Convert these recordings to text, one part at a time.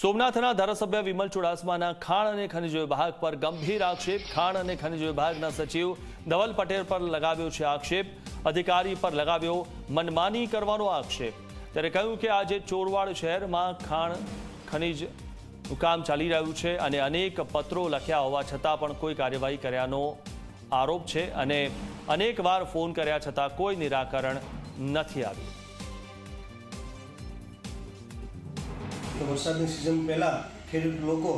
સોમનાથના ધારાસભ્ય વિમલ ચુડાસમાના ખાણ અને ખનિજ વિભાગ પર ગંભીર આક્ષેપ. ખાણ અને ખનિજ વિભાગના સચિવ ધવલ પટેલ પર લગાવ્યો છે આક્ષેપ. અધિકારી પર લગાવ્યો મનમાની કરવાનો આક્ષેપ. ત્યારે કહ્યું કે આજે ચોરવાડ શહેરમાં ખાણ, ખનિજ કામ ચાલી રહ્યું છે અને અનેક પત્રો લખ્યા હોવા છતાં પણ કોઈ કાર્યવાહી કર્યાનો આરોપ છે અને અનેકવાર ફોન કર્યા છતાં કોઈ નિરાકરણ નથી આવ્યું. તો વરસાદની સિઝન પહેલાં ખેડૂત લોકો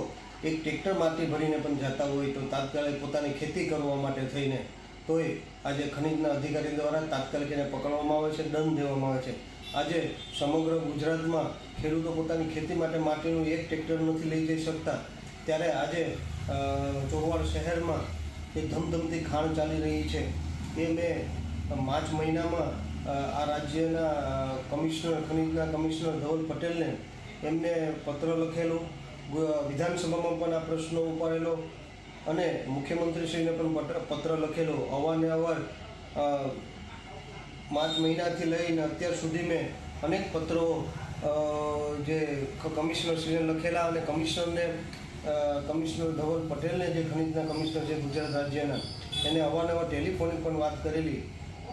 એક ટ્રેક્ટર માટી ભરીને પણ જતા હોય તો તાત્કાલિક પોતાની ખેતી કરવા માટે થઈને તોય આજે ખનિજના અધિકારી દ્વારા તાત્કાલિક એને પકડવામાં આવે છે, દંડ દેવામાં આવે છે. આજે સમગ્ર ગુજરાતમાં ખેડૂતો પોતાની ખેતી માટે માટીનું એક ટ્રેક્ટર નથી લઈ જઈ શકતા. ત્યારે આજે ચોવાડ શહેરમાં એક ધમધમતી ખાણ ચાલી રહી છે, એ મેં માર્ચ મહિનામાં આ રાજ્યના કમિશનર, ખનિજના કમિશનર ધવલ પટેલને એમને પત્ર લખેલો વિધાનસભામાં પણ આ પ્રશ્નો ઉપાડેલો અને મુખ્યમંત્રીશ્રીને પણ પત્ર લખેલો. અવારનવાર માર્ચ મહિનાથી લઈને અત્યાર સુધી મેં અનેક પત્રો જે કમિશનરશ્રીને લખેલા અને કમિશનરને કમિશનર ધવલ પટેલને જે ખનિજના કમિશનર છે ગુજરાત રાજ્યના, એને અવારનવાર ટેલિફોનિક પણ વાત કરેલી.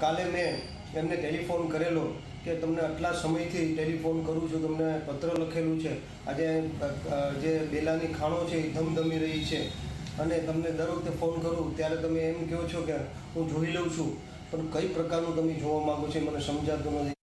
કાલે મેં એમને ટેલિફોન કરેલો કે તમને આટલા સમયથી ટેલિફોન કરું છું, તમને પત્ર લખેલું છે. આજે જે બેલાની ખાણો છે એ ધમધમી રહી છે. અને તમને દર વખતે ફોન કરું, ત્યારે તમે એમ કહો છો કે હું જોઈ લઉં છું. પણ કઈ પ્રકારનું તમે જોવા માગો છો મને સમજાતું નથી.